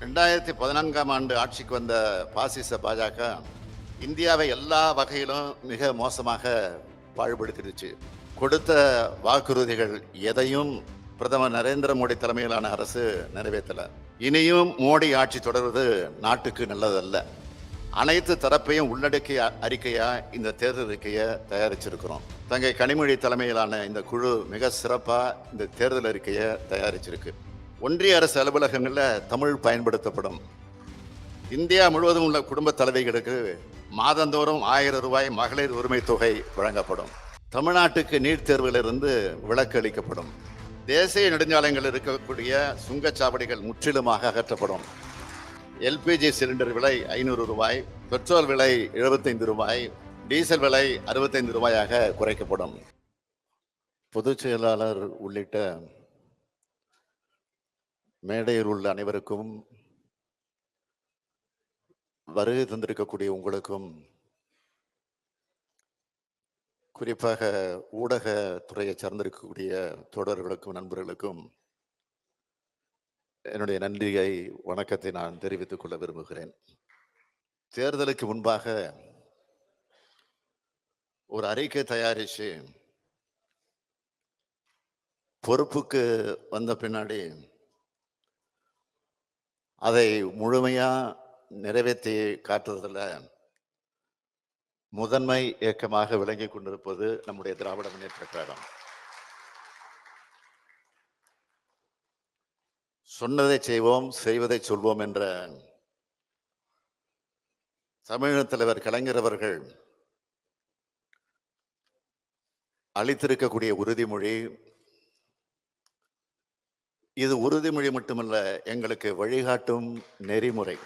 ரெண்டாயிரத்தி பதினான்காம் ஆண்டு ஆட்சிக்கு வந்த பாசிச பாஜக இந்தியாவை எல்லா வகையிலும் மிக மோசமாக பாழ்படுத்திடுச்சு கொடுத்த வாக்குறுதிகள் எதையும் பிரதமர் நரேந்திர மோடி தலைமையிலான அரசு நிறைவேற்றலை. இனியும் மோடி ஆட்சி தொடர்வது நாட்டுக்கு நல்லதல்ல. அனைத்து தரப்பையும் உள்ளடக்கிய அறிக்கையா இந்த தேர்தல் அறிக்கையை தயாரிச்சிருக்கிறோம். தங்கை கனிமொழி தலைமையிலான இந்த குழு மிக சிறப்பாக இந்த தேர்தல் அறிக்கையை தயாரிச்சிருக்கு. ஒன்றிய அரசு அலுவலகங்களில் தமிழ் பயன்படுத்தப்படும். இந்தியா முழுவதும் உள்ள குடும்ப தலைவிகளுக்கு மாதந்தோறும் ஆயிரம் ரூபாய் மகளிர் உரிமை தொகை வழங்கப்படும். தமிழ்நாட்டுக்கு நீட் தேர்விலிருந்து விலக்கு அளிக்கப்படும். தேசிய நெடுஞ்சாலைகளில் இருக்கக்கூடிய சுங்கச்சாவடிகள் முற்றிலுமாக அகற்றப்படும். எல்பிஜி சிலிண்டர் விலை ஐநூறு ரூபாய் பெட்ரோல் விலை எழுபத்தைந்து ரூபாய் டீசல் விலை அறுபத்தைந்து ரூபாயாக குறைக்கப்படும். பொதுச் செயலாளர் உள்ளிட்ட மேடையில் உள்ள அனைவருக்கும் வருகை தந்திருக்கக்கூடிய உங்களுக்கும் குறிப்பாக ஊடக துறையை சார்ந்திருக்கக்கூடிய தோழர்களுக்கும் நண்பர்களுக்கும் என்னுடைய நன்றியை வணக்கத்தை நான் தெரிவித்துக் கொள்ள விரும்புகிறேன். தேர்தலுக்கு முன்பாக ஒரு அறிக்கை தயாரித்து பொறுப்புக்கு வந்த பின்னாடி அதை முழுமையாக நிறைவேற்றி காட்டுறதில் முதன்மை இயக்கமாக விளங்கி கொண்டிருப்பது நம்முடைய திராவிட முன்னேற்ற கழகம். சொன்னதை செய்வோம் செய்வதை சொல்வோம் என்ற தமிழக தலைவர் கலைஞர் அவர்கள் அளித்திருக்கக்கூடிய உறுதிமொழி இது உறுதிமொழி மட்டுமல்ல எங்களுக்கு வழிகாட்டும் நெறிமுறை.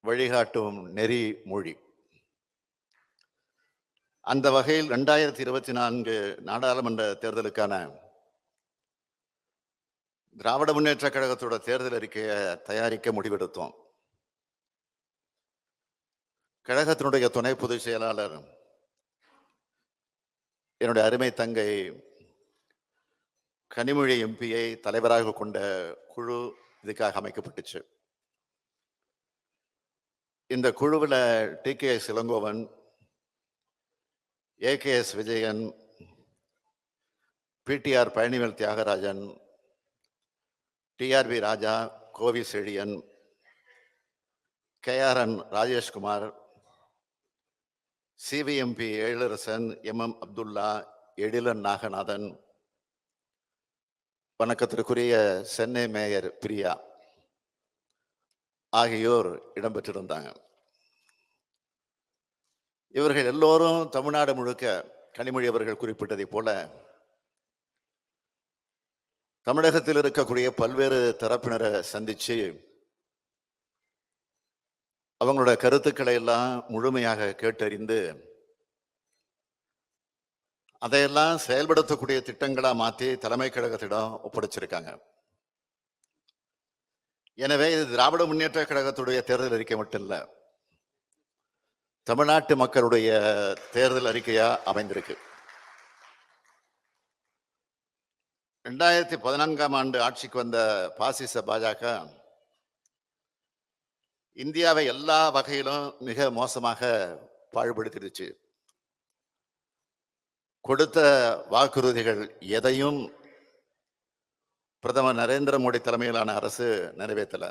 வழிகாட்டும் நெறிமொழி. அந்த வகையில் ரெண்டாயிரத்தி இருபத்தி நான்கு நாடாளுமன்ற தேர்தலுக்கான திராவிட முன்னேற்ற கழகத்தோட தேர்தல் அறிக்கையை தயாரிக்க முடிவெடுத்தோம். கழகத்தினுடைய துணை பொதுச் செயலாளர் என்னுடைய அருமை தங்கை கனிமொழி எம்பியை தலைவராக கொண்ட குழு இதுக்காக அமைக்கப்பட்டுச்சு. இந்த குழுவில் T K S Elangovan AKS Vijayan PTR Palanivel Thiagarajan TRB Raja Kovi Chezhiyan KRN Rajeshkumar CVMP Ezhilarasan M M Abdullah Ezhilan Naganathan வணக்கத்திற்குரிய சென்னை மேயர் பிரியா ஆகியோர் இடம்பெற்றிருந்தாங்க. இவர்கள் எல்லோரும் தமிழ்நாடு முழுக்க கனிமொழி அவர்கள் குறிப்பிட்டதைப் போல தமிழகத்தில் இருக்கக்கூடிய பல்வேறு தரப்பினரை சந்திச்சு அவங்களோட கருத்துக்களை எல்லாம் முழுமையாக கேட்டறிந்து அதையெல்லாம் செயல்படுத்தக்கூடிய திட்டங்களா மாத்தி தலைமை கழகத்திடம் ஒப்படைச்சிருக்காங்க. எனவே இது திராவிட முன்னேற்ற கழகத்துடைய தேர்தல் அறிக்கை மட்டும் இல்ல தமிழ்நாட்டு மக்களுடைய தேர்தல் அறிக்கையா அமைந்திருக்கு. ரெண்டாயிரத்தி பதினான்காம் ஆண்டு ஆட்சிக்கு வந்த பாசிச பாஜக இந்தியாவை எல்லா வகையிலும் மிக மோசமாக பாழ்படுத்திடுச்சு. கொடுத்த வாக்குறுதிகள் எதையும் பிரதமர் நரேந்திர மோடி தலைமையிலான அரசு நிறைவேற்றல.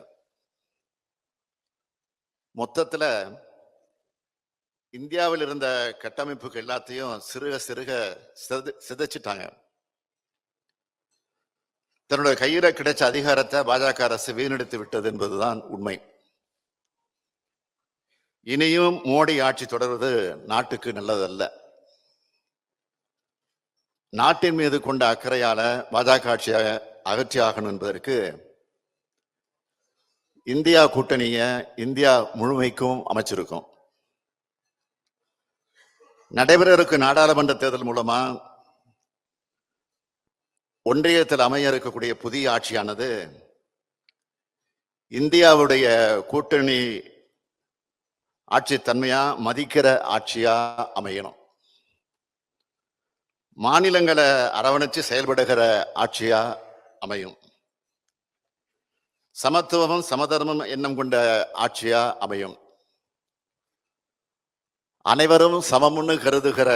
மொத்தத்தில் இந்தியாவில் இருந்த கட்டமைப்புகள் எல்லாத்தையும் சிறுக சிறுக சித சிதைச்சிட்டாங்க. தன்னுடைய கையில கிடைச்ச அதிகாரத்தை பாஜக அரசு வீணடித்து விட்டது என்பதுதான் உண்மை. இனியும் மோடி ஆட்சி தொடர்வது நாட்டுக்கு நல்லதல்ல. நாட்டின் மீது கொண்ட அக்கறையால பாஜக ஆட்சியை அகற்றி ஆகணும் என்பதற்கு இந்தியா கூட்டணிய இந்தியா முழுமைக்கும் அமைச்சிருக்கும். நடைபெற இருக்கும் நாடாளுமன்ற தேர்தல் மூலமா ஒன்றியத்தில் அமைய இருக்கக்கூடிய புதிய ஆட்சியானது இந்தியாவுடைய கூட்டணி ஆட்சி தன்மையா மதிக்கிற ஆட்சியா அமையணும். மாநிலங்களை அரவணைச்சு செயல்படுகிற ஆட்சியா அமையும். சமத்துவமும் சமதர்மம் எண்ணம் கொண்ட ஆட்சியா அமையும். அனைவரும் சமமுன்னு கருதுகிற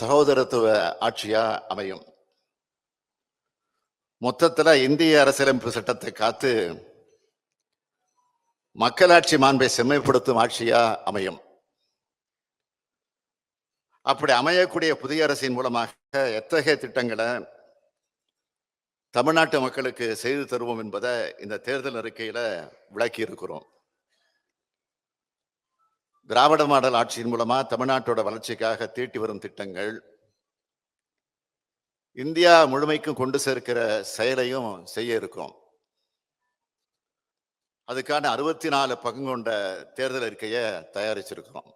சகோதரத்துவ ஆட்சியா அமையும். மொத்தத்தில் இந்திய அரசியலமைப்பு சட்டத்தை காத்து மக்களாட்சி மாண்பை செம்மைப்படுத்தும் ஆட்சியா அமையும். அப்படி அமையக்கூடிய புதிய அரசின் மூலமாக எத்தகைய திட்டங்களை தமிழ்நாட்டு மக்களுக்கு செய்து தருவோம் என்பதை இந்த தேர்தல் அறிக்கையில விளக்கி இருக்கிறோம். திராவிட மாடல் ஆட்சியின் மூலமா தமிழ்நாட்டோட வளர்ச்சிக்காக தீட்டி வரும் திட்டங்கள் இந்தியா முழுமைக்கும் கொண்டு சேர்க்கிற செயலையும் செய்ய இருக்கோம். அதுக்கான அறுபத்தி நாலு பங்கு கொண்ட தேர்தல் அறிக்கையை தயாரிச்சிருக்கிறோம்.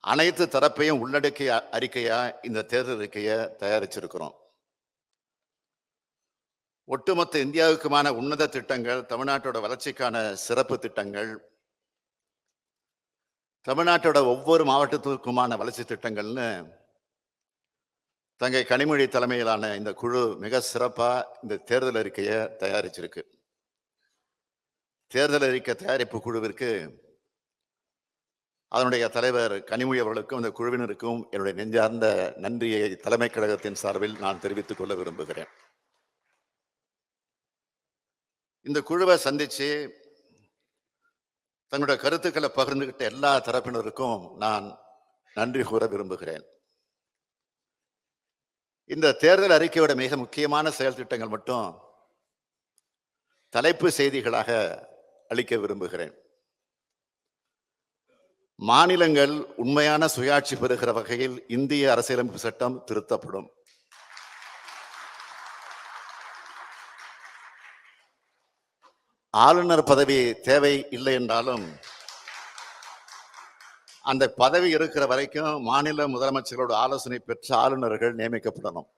அனைத்து தரப்பையும் உள்ளடக்கிய அறிக்கையா இந்த தேர்தல் அறிக்கையை தயாரிச்சிருக்கிறோம். ஒட்டுமொத்த இந்தியாவுக்குமான உன்னத திட்டங்கள் தமிழ்நாட்டோட வளர்ச்சிக்கான சிறப்பு திட்டங்கள் தமிழ்நாட்டோட ஒவ்வொரு மாவட்டத்திற்குமான வளர்ச்சி திட்டங்கள்னு தங்கை கனிமொழி தலைமையிலான இந்த குழு மிக சிறப்பாக இந்த தேர்தல் அறிக்கையை தயாரிச்சிருக்கு. தேர்தல் அறிக்கை தயாரிப்பு குழுவிற்கு அதனுடைய தலைவர் கனிமொழி அவர்களுக்கும் இந்த குழுவினருக்கும் என்னுடைய நெஞ்சார்ந்த நன்றியை தலைமை கழகத்தின் சார்பில் நான் தெரிவித்துக் கொள்ள விரும்புகிறேன். இந்த குழுவை சந்திச்சு தங்களுடைய கருத்துக்களை பகிர்ந்துகிட்ட எல்லா தரப்பினருக்கும் நான் நன்றி கூற விரும்புகிறேன். இந்த தேர்தல் அறிக்கையோட மிக முக்கியமான செயல் திட்டங்கள் மட்டும் தலைப்பு செய்திகளாக அளிக்க விரும்புகிறேன். மாநிலங்கள் உண்மையான சுயாட்சி பெறுகிற வகையில் இந்திய அரசியலமைப்பு சட்டம் திருத்தப்படும். ஆளுநர் பதவி தேவை இல்லை என்றாலும் அந்த பதவி இருக்கிற வரைக்கும் மாநில முதலமைச்சர்களோட ஆலோசனை பெற்ற ஆளுநர்கள் நியமிக்கப்படணும்.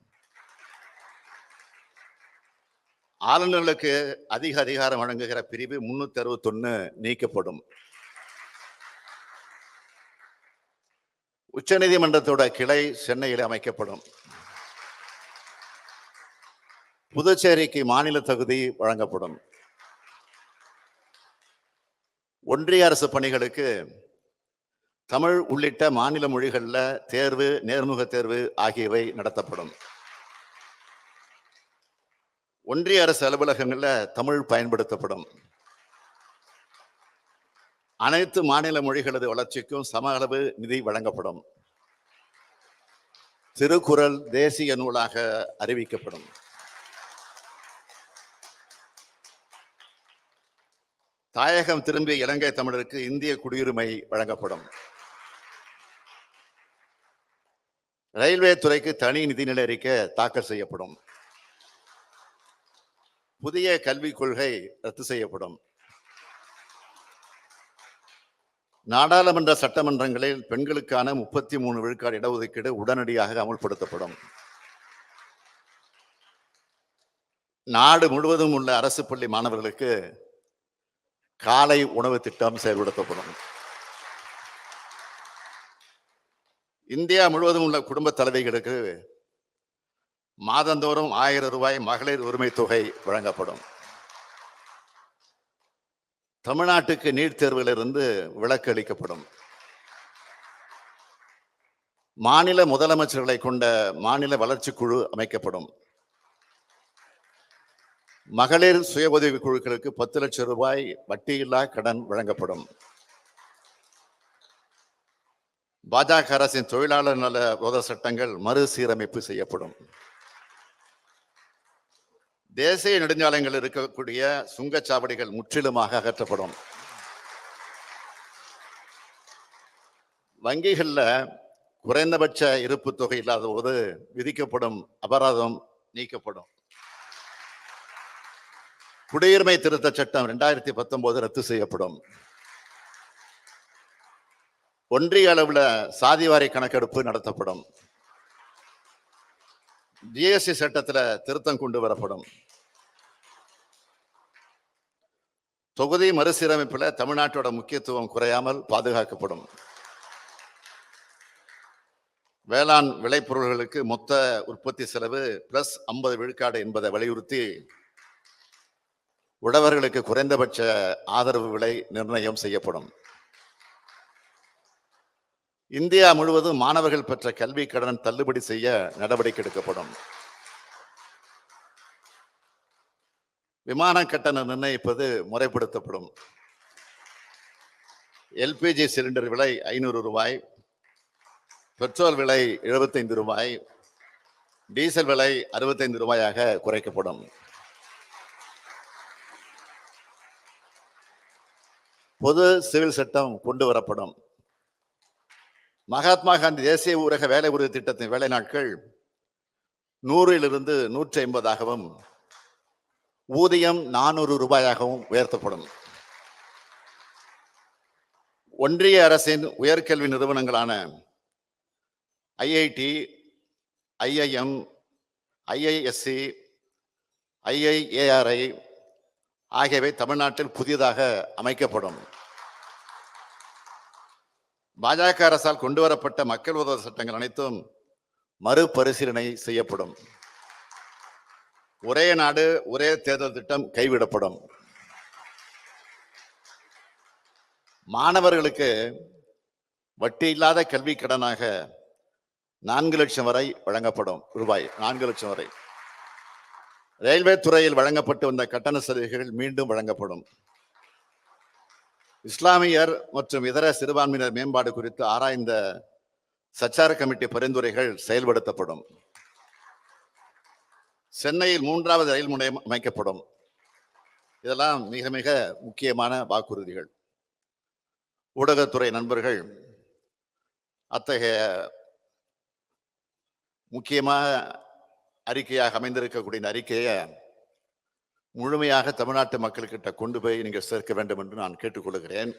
ஆளுநர்களுக்கு அதிக அதிகாரம் வழங்குகிற பிரிவு முன்னூத்தி அறுபத்தொன்னு நீக்கப்படும். உச்சநீதிமன்றத்தோட கிளை சென்னையில் அமைக்கப்படும். புதுச்சேரிக்கு மாநில தகுதி வழங்கப்படும். ஒன்றிய அரசு பணிகளுக்கு தமிழ் உள்ளிட்ட மாநில மொழிகளில் தேர்வு நேர்முக தேர்வு ஆகியவை நடத்தப்படும். ஒன்றிய அரசு அலுவலகங்களில் தமிழ் பயன்படுத்தப்படும். அனைத்து மாநில மொழிகளது வளர்ச்சிக்கும் சம அளவு நிதி வழங்கப்படும். திருக்குறள் தேசிய நூலாக அறிவிக்கப்படும். தாயகம் திரும்பிய இலங்கை தமிழருக்கு இந்திய குடியுரிமை வழங்கப்படும். ரயில்வே துறைக்கு தனி நிதிநிலை அறிக்கை தாக்கல் செய்யப்படும். புதிய கல்விக் கொள்கை ரத்து செய்யப்படும். நாடாளுமன்ற சட்டமன்றங்களில் பெண்களுக்கான முப்பத்தி மூணு விழுக்காடு இடஒதுக்கீடு உடனடியாக அமுல்படுத்தப்படும். நாடு முழுவதும் உள்ள அரசு பள்ளி மாணவர்களுக்கு காலை உணவு திட்டம் செயல்படுத்தப்படும். இந்தியா முழுவதும் உள்ள குடும்ப தலைவிகளுக்கு மாதந்தோறும் ஆயிரம் ரூபாய் மகளிர் உரிமை தொகை வழங்கப்படும். தமிழ்நாட்டுக்கு நீட் தேர்விலிருந்து விலக்கு அளிக்கப்படும் மாநில முதலமைச்சர்களை கொண்ட மாநில வளர்ச்சி குழு அமைக்கப்படும். மகளிர் சுய உதவி குழுக்களுக்கு பத்து லட்சம் ரூபாய் வட்டியில்லா கடன் வழங்கப்படும். பாஜக அரசின் தொழிலாளர் நல விரோத சட்டங்கள் மறுசீரமைப்பு செய்யப்படும். தேசிய நெடுஞ்சாலைகள் இருக்கக்கூடிய சுங்கச்சாவடிகள் முற்றிலுமாக அகற்றப்படும். வங்கிகளில் குறைந்தபட்ச இருப்பு தொகை இல்லாத போது விதிக்கப்படும் அபராதம் நீக்கப்படும். குடியுரிமை திருத்த சட்டம் ரெண்டாயிரத்தி பத்தொன்பது ரத்து செய்யப்படும். ஒன்றிய அளவில் சாதிவாரி கணக்கெடுப்பு நடத்தப்படும். ஜிஎஸ்டி சட்டத்துல திருத்தம் கொண்டு வரப்படும். தொகுதி மறுசீரமைப்புல தமிழ்நாட்டோட முக்கியத்துவம் குறையாமல் பாதுகாக்கப்படும். வேளாண் விளைபொருள்களுக்கு மொத்த உற்பத்தி செலவு பிளஸ் ஐம்பது விழுக்காடு என்பதை வலியுறுத்தி உழவர்களுக்கு குறைந்தபட்ச ஆதரவு விலை நிர்ணயம் செய்யப்படும். இந்தியா முழுவதும் மாணவர்கள் பெற்ற கல்வி கடன் தள்ளுபடி செய்ய நடவடிக்கை எடுக்கப்படும். விமான கட்டணம் நிர்ணயிப்பது முறைப்படுத்தப்படும். எல்பிஜி சிலிண்டர் விலை ஐநூறு ரூபாய் பெட்ரோல் விலை எழுபத்தைந்து ரூபாய் டீசல் விலை அறுபத்தைந்து ரூபாயாக குறைக்கப்படும். பொது சிவில் சட்டம் கொண்டு வரப்படும். மகாத்மா காந்தி தேசிய ஊரக வேலை உறுதி திட்டத்தின் வேலை நாட்கள் நூறிலிருந்து நூற்றி ஐம்பதாகவும் ஊதியம் நானூறு ரூபாயாகவும் உயர்த்தப்படும். ஒன்றிய அரசின் உயர்கல்வி நிறுவனங்களான ஐஐடி ஐஐஎம் ஐஐஎஸ்சி ஐஐஏஆர்ஐ ஆகியவை தமிழ்நாட்டில் புதிதாக அமைக்கப்படும். பாஜக அரசால் கொண்டு வரப்பட்ட மக்கள் விரோத சட்டங்கள் அனைத்தும் மறுபரிசீலனை செய்யப்படும். ஒரே நாடு ஒரே தேர்தல் திட்டம் கைவிடப்படும். மாணவர்களுக்கு வட்டி இல்லாத கல்வி கடனாக நான்கு லட்சம் வரை வழங்கப்படும் ரூபாய் நான்கு லட்சம் வரை. ரயில்வே துறையில் வழங்கப்பட்டு வந்த கட்டண சலுகைகள் மீண்டும் வழங்கப்படும். இஸ்லாமியர் மற்றும் இதர சிறுபான்மையினர் மேம்பாடு குறித்து ஆராய்ந்த சச்சார கமிட்டி பரிந்துரைகள் செயல்படுத்தப்படும். சென்னையில் மூன்றாவது ரயில் முனையம் அமைக்கப்படும். இதெல்லாம் மிக மிக முக்கியமான வாக்குறுதிகள். ஊடகத்துறை நண்பர்கள் அத்தகைய முக்கியமாக அறிக்கையாக அமைந்திருக்கக்கூடிய அறிக்கையை முழுமையாக தமிழ்நாட்டு மக்கள்கிட்ட கொண்டு போய் நீங்கள் சேர்க்க வேண்டும் என்று நான் கேட்டுக்கொள்கிறேன்.